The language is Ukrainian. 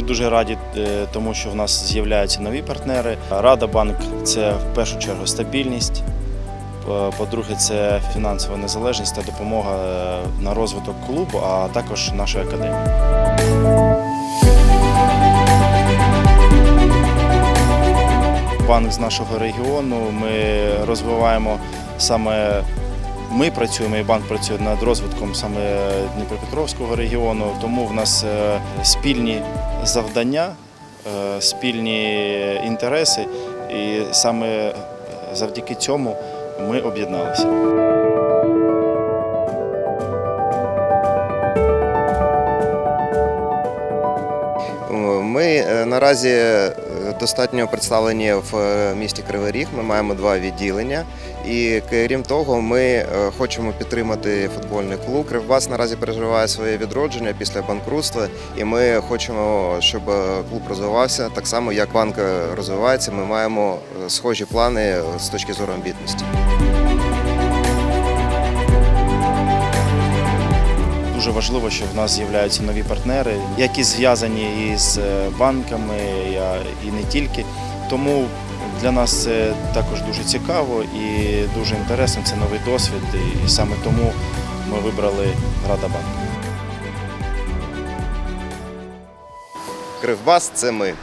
дуже раді, е, тому що в нас з'являються нові партнери. Рада банк це в першу чергу стабільність. По- По-друге, це фінансова незалежність та допомога е, на розвиток клубу, а також нашої академії. Банк з нашого регіону. Ми розвиваємо саме. Ми працюємо і банк працює над розвитком саме Дніпропетровського регіону, тому в нас е, спільні завдання, е, спільні інтереси, і саме завдяки цьому ми об'єдналися. Ми е, наразі е, достатньо представлені в е, місті Кривий Ріг. Ми маємо два відділення. І крім того, ми хочемо підтримати футбольний клуб. Кривбас наразі переживає своє відродження після банкрутства, і ми хочемо, щоб клуб розвивався так само, як банк розвивається. Ми маємо схожі плани з точки зору амбітності. Дуже важливо, що в нас з'являються нові партнери, які зв'язані із е, банками і не тільки. Тому для нас це також дуже цікаво і дуже інтересно. Це новий досвід, і саме тому ми вибрали Рада Банк. Кривбас це ми.